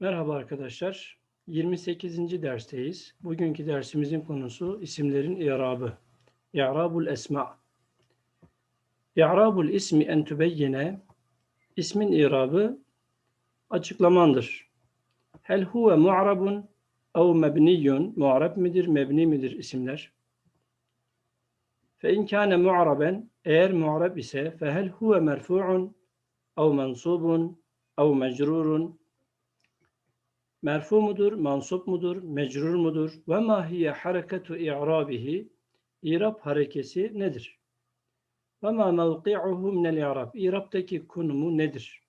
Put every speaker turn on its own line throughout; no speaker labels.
Merhaba arkadaşlar. 28. dersteyiz. Bugünkü dersimizin konusu isimlerin i'rabı. İ'rabul esma. İ'rabul ismi en tübeyyine ismin i'rabı açıklamandır. Hel huve mu'rabun ev mebniyun mu'rab midir, mebni midir isimler? Fe in kâne mu'raben eğer mu'rab ise fehel huve merfu'un ev mensubun ev mecrurun merfu mudur, mansup mudur, mecrur mudur? Ve ma hiye hareketu i'rabihi? İrab harekesi nedir? Ve ma mevki'uhu minel i'rab? İrab'daki konumu nedir?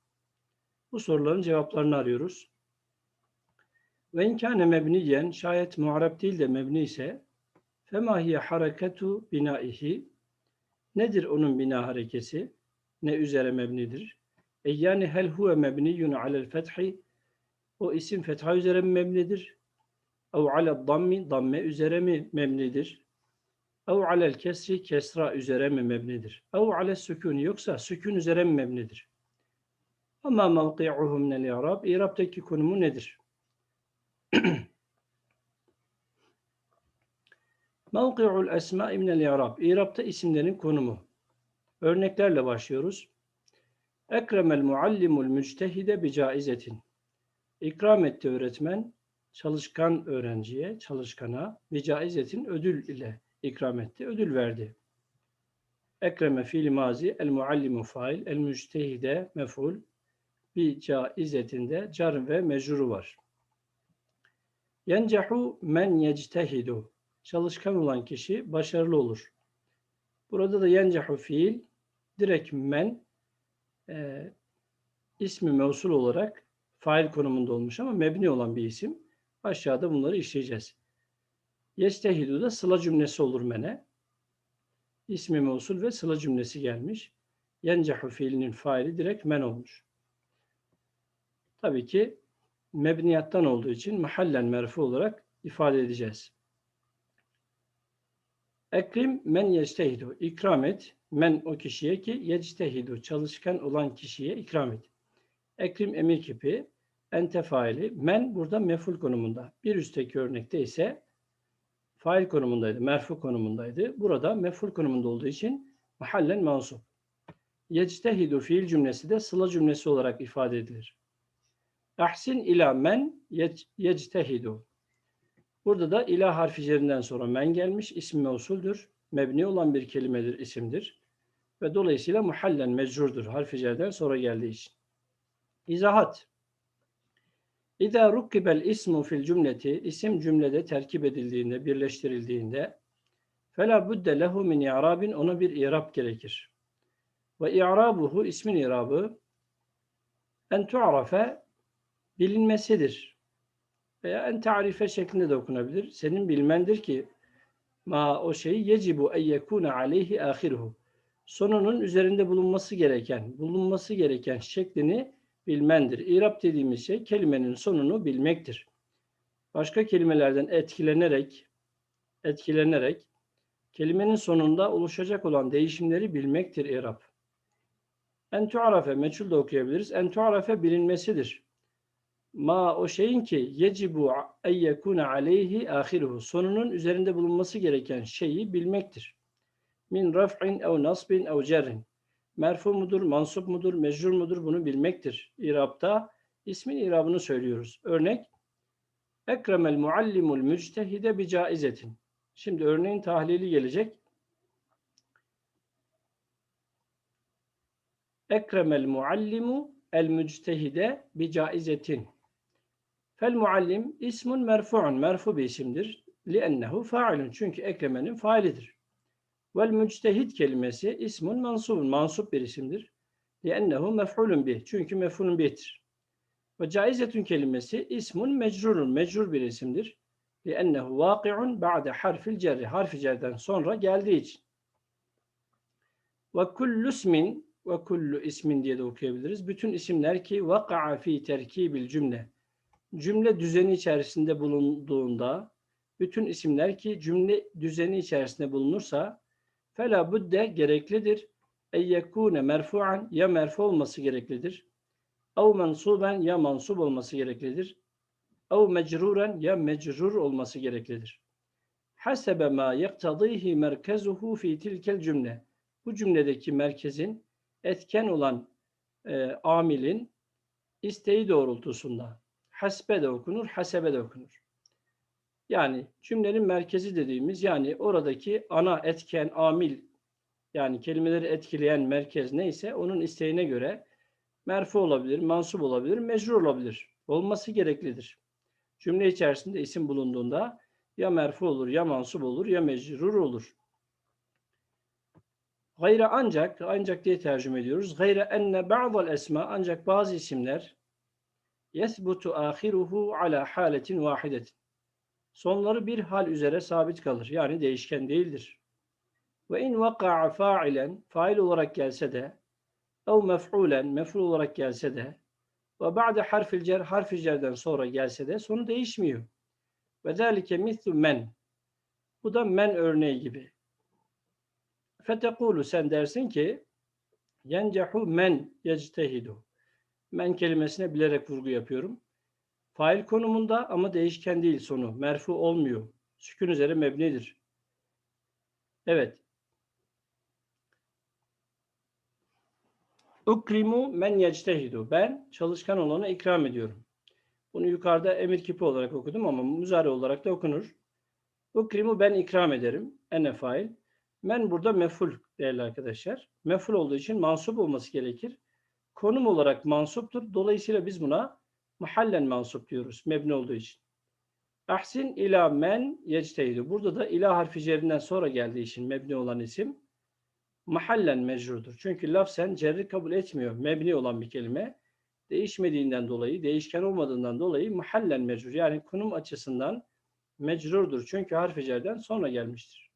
Bu soruların cevaplarını arıyoruz. Ve in kâne mebniyen, şayet mu'rab değil de mebni ise fema hiye hareketu binaihi? Nedir onun bina harekesi? Ne üzere mebnidir? E yani hel huve mebniyun alel fethi? O isim fetha üzere mi mebnidir? Ev alel dammi, damme üzere mi mebnidir? Ev alel kesri, kesra üzere mi mebnidir? Ev alel sükun, yoksa sükun üzere mi mebnidir? Ama mevki'uhu minel i'rab, i'rab'daki konumu nedir? Mevki'ul esma'i minel i'rab, i'rab'da isimlerin konumu. Örneklerle başlıyoruz. Ekremel muallimul müctehide bi caizetin. İkram etti öğretmen çalışkan öğrenciye, çalışkana bir caizetin ödül ile ikram etti, ödül verdi. Ekreme fiil mazi, el muallimu fail, el müctehide mef'ul, bir caizetinde car ve mecruru var. Yencehu men yectehidu. Çalışkan olan kişi başarılı olur. Burada da yencehu fiil direkt men e, ismi mevsul olarak fail konumunda olmuş ama mebni olan bir isim. Aşağıda bunları işleyeceğiz. Yestehidu da sıla cümlesi olur mene. İsmi mevsul ve sıla cümlesi gelmiş. Yencehu fiilinin faili direkt men olmuş. Tabii ki mebniyattan olduğu için mahallen merfu olarak ifade edeceğiz. Ekrim men yectehidu. İkram et. Men o kişiye ki yectehidu. Çalışkan olan kişiye ikram et. Ekrim emir kipi. Ente faili. Men burada meful konumunda. Bir üstteki örnekte ise fail konumundaydı. Merfu konumundaydı. Burada meful konumunda olduğu için mahallen mansup. Yectehidu fiil cümlesi de sıla cümlesi olarak ifade edilir. Ahsin ila men yectehidu. Burada da ila harfi cerinden sonra men gelmiş. İsim mevsuldür. Mebni olan bir kelimedir, isimdir. Ve dolayısıyla muhallen mecrurdur. Harfi cerden sonra geldiği için. İzahat. İza rukkibel ismu fil cümleti isim cümlede terkip edildiğinde, birleştirildiğinde fela budde lehu min i'rabin ona bir i'rab gerekir. Ve i'rabuhu ismin i'rabı en tu'rafe bilinmesidir. Veya en tarife şeklinde de okunabilir. Senin bilmendir ki ma o şey yecibu en yekune aleyhi ahiruhu. Sonunun üzerinde bulunması gereken, bulunması gereken şeklini bilmendir. İrab dediğimiz şey kelimenin sonunu bilmektir. Başka kelimelerden etkilenerek etkilenerek kelimenin sonunda oluşacak olan değişimleri bilmektir İrab. En tu'rafe meçhul da okuyabiliriz. En tu'rafe bilinmesidir. Ma o şeyin ki yecibu en yekune aleyhi ahiruhu. Sonunun üzerinde bulunması gereken şeyi bilmektir. Min raf'in ev nasbin ev cerrin merfu mudur, mansup mudur, mecrur mudur bunu bilmektir. İrab'da ismin irabını söylüyoruz. Örnek Ekremel muallimul müctehide bi caizetin. Şimdi örneğin tahlili gelecek. Ekremel muallimu el müctehide bi caizetin. Fel muallim ismun merfu'un. Merfu bir isimdir. Liennehu fa'ilun. Çünkü ekremenin failidir. Vel müctehid kelimesi ismun mansubun. Mansup bir isimdir. Liennehu mef'ulun bih. Çünkü mef'ulun bih'tir. Ve caizetun kelimesi ismun mecrurun. Mecrur bir isimdir. Liennehu vaki'un ba'de harfil cerri. Harfi cerden sonra geldiği için. Ve kullu ismin ve kullu ismin diye de okuyabiliriz. Bütün isimler ki vaka'a fi terkibil cümle. Cümle düzeni içerisinde bulunduğunda bütün isimler ki cümle düzeni içerisinde bulunursa Fela budde gereklidir. En yekune merfu'an ya merfu olması gereklidir. Ev mensuben ya mansub olması gereklidir. Ev mecruren ya mecrur olması gereklidir. Hasebe ma yektadihi merkezuhu fi tilkel cümle. Bu cümledeki merkezin etken olan e, amilin isteği doğrultusunda. Hasbe de okunur, hasebe de okunur. Yani cümlenin merkezi dediğimiz yani oradaki ana etken, amil yani kelimeleri etkileyen merkez neyse onun isteğine göre merfu olabilir, mansup olabilir, mecrur olabilir. Olması gereklidir. Cümle içerisinde isim bulunduğunda ya merfu olur, ya mansup olur, ya mecrur olur. Gayre ancak, ancak diye tercüme ediyoruz. Gayre enne ba'dal esma ancak bazı isimler yesbutu ahiruhu ala haletin vahidetin. Sonları bir hal üzere sabit kalır. Yani değişken değildir. Ve in vaka'a fa'ilen fail olarak gelse de ev mef'ulen mef'ul olarak gelse de ve ba'de harfil cer harfi cerden sonra gelse de sonu değişmiyor. Ve zâlike mislu men. Bu da men örneği gibi. Fetekulu sen dersin ki yencehu men yectehidu. Men kelimesine bilerek vurgu yapıyorum. Fail konumunda ama değişken değil sonu. Merfu olmuyor. Sükun üzere mebnidir. Evet. Ukrimu men yectehidu. Ben çalışkan olana ikram ediyorum. Bunu yukarıda emir kipi olarak okudum ama müzare olarak da okunur. Ukrimu ben ikram ederim. Ene fail. Men burada meful değerli arkadaşlar. Meful olduğu için mansup olması gerekir. Konum olarak mansuptur. Dolayısıyla biz buna mahallen mansup diyoruz. Mebni olduğu için. Ahsin ila men yecteydu. Burada da ila harfi cerinden sonra geldiği için mebni olan isim mahallen mecrudur. Çünkü lafzen cerri kabul etmiyor. Mebni olan bir kelime. Değişmediğinden dolayı, değişken olmadığından dolayı mahallen mecrur. Yani konum açısından mecrurdur. Çünkü harfi cerden sonra gelmiştir.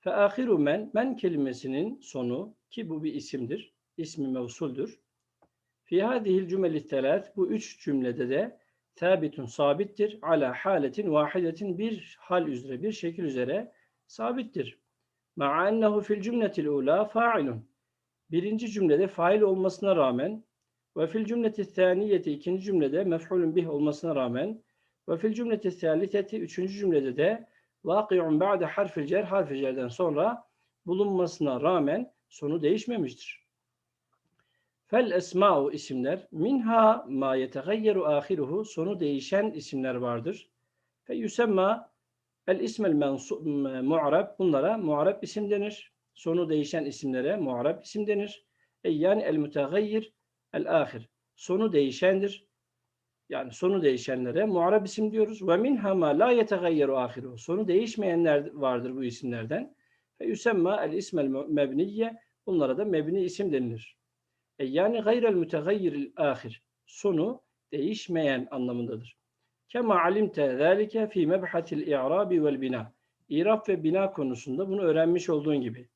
Fe ahiru men, men kelimesinin sonu ki bu bir isimdir. ismi mevsuldür. Fi hadihil cümeli telat bu üç cümlede de sabitun sabittir. Ala haletin vahidetin bir hal üzere, bir şekil üzere sabittir. Ma'a ennehu fil cümletil ula fa'ilun. Birinci cümlede fail olmasına rağmen ve fil cümleti thaniyeti ikinci cümlede mef'ulun bih olmasına rağmen ve fil cümleti thaliteti üçüncü cümlede de vaki'un ba'de harfil cer harfi cerden sonra bulunmasına rağmen sonu değişmemiştir. Fel esma'u isimler minha ma yetegayyeru ahiruhu sonu değişen isimler vardır. Fe yusemma el ismel mu'arab bunlara mu'arab isim denir. Sonu değişen isimlere mu'arab isim denir. E yani el mütegayyir el ahir. Sonu değişendir. Yani sonu değişenlere mu'arab isim diyoruz. Ve minha ma la yetegayyeru ahiruhu. Sonu değişmeyenler vardır bu isimlerden. Fe yusemma el ismel mebniyye bunlara da mebni isim denilir. E yani gayrel mütegayyiril ahir. Sonu değişmeyen anlamındadır. Kema alimte zâlike fî mebhatil i'rabi vel bina. İrab ve bina konusunda bunu öğrenmiş olduğun gibi.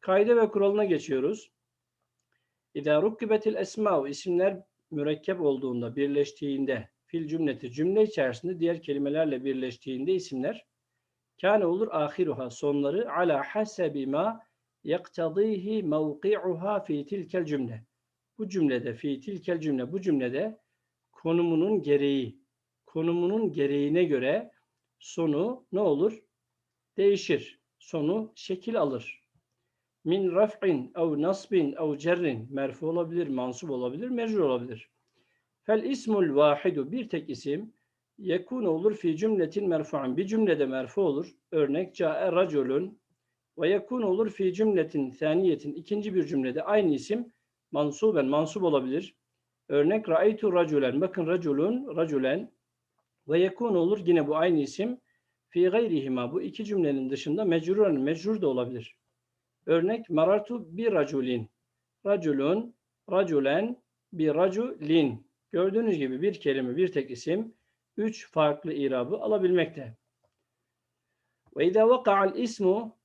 Kaide ve kuralına geçiyoruz. İzâ rukkibetil esmâ'u isimler mürekkep olduğunda, birleştiğinde, fil cümleti cümle içerisinde diğer kelimelerle birleştiğinde isimler kâne olur ahiruha sonları ala hasebi ma yaktadihi mevki'uha fi tilkel cümle bu cümlede fi tilkel cümle bu cümlede konumunun gereği konumunun gereğine göre sonu ne olur? Değişir. Sonu şekil alır. Min raf'in ev nasbin ev cerrin merfu olabilir, mansup olabilir, mecrur olabilir. Fel ismul vahidu bir tek isim yekun olur fi cümletin merfu'an bir cümlede merfu olur. Örnek ca'e raculun ve yekun olur fi cümletin saniyetin ikinci bir cümlede aynı isim mansuben mansub olabilir. Örnek ra'aytu raculen. Bakın raculun, raculen ve yekun olur yine bu aynı isim fi gayrihima bu iki cümlenin dışında mecruren mecrur da olabilir. Örnek marartu bir raculin. Raculun, raculen, bir raculin. Gördüğünüz gibi bir kelime, bir tek isim üç farklı irabı alabilmekte. Ve izâ vaka'al ismu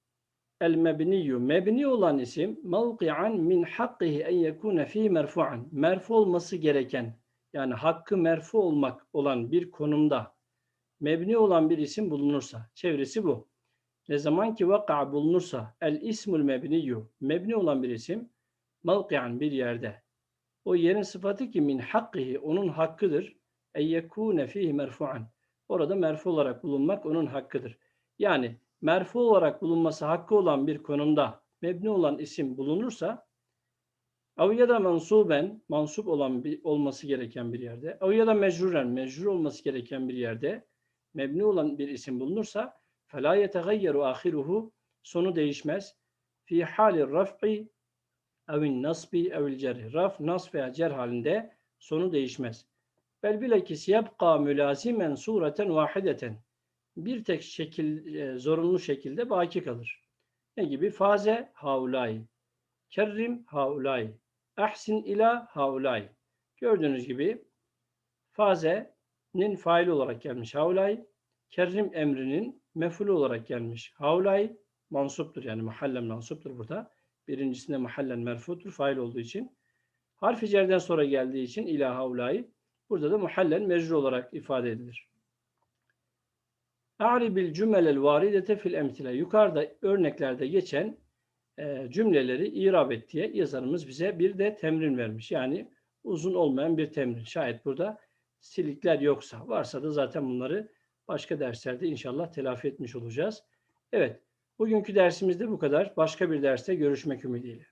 el mebniyyu mebni olan isim mevki'an min hakkihi en yekune fi merfu'an merfu olması gereken yani hakkı merfu olmak olan bir konumda mebni olan bir isim bulunursa çevresi bu. Ne zaman ki vaka bulunursa el ismul mebniyyu mebni olan bir isim mevki'an bir yerde O yerin sıfatı ki min hakkihi onun hakkıdır. En yekûne fihi merfu'an. Orada merfu olarak bulunmak onun hakkıdır. Yani merfu olarak bulunması hakkı olan bir konumda mebni olan isim bulunursa av ya da mansuben mansup olan bir, olması gereken bir yerde av ya da mecruren mecrur olması gereken bir yerde mebni olan bir isim bulunursa fela yetegayyeru ahiruhu sonu değişmez fi hali raf'i evin nasbi evil cerhi raf nas veya cer halinde sonu değişmez. Bel bilekis yebqa mülazimen sureten vahideten bir tek şekil, e, zorunlu şekilde baki kalır. Ne gibi? Faze haulay. Kerrim haulay. Ahsin ila haulay. Gördüğünüz gibi faze'nin faili olarak gelmiş haulay. Kerrim emrinin mefulü olarak gelmiş haulay. Mansuptur yani mahallen mansuptur burada. Birincisinde mahallen merfutur fail olduğu için. Harfi cerden sonra geldiği için ila haulay. Burada da muhallen mecrur olarak ifade edilir. A'ribil cümelel varidete fil emtile. Yukarıda örneklerde geçen e, cümleleri irab et diye yazarımız bize bir de temrin vermiş. Yani uzun olmayan bir temrin. Şayet burada silikler yoksa, varsa da zaten bunları başka derslerde inşallah telafi etmiş olacağız. Evet, bugünkü dersimizde bu kadar. Başka bir derste görüşmek ümidiyle.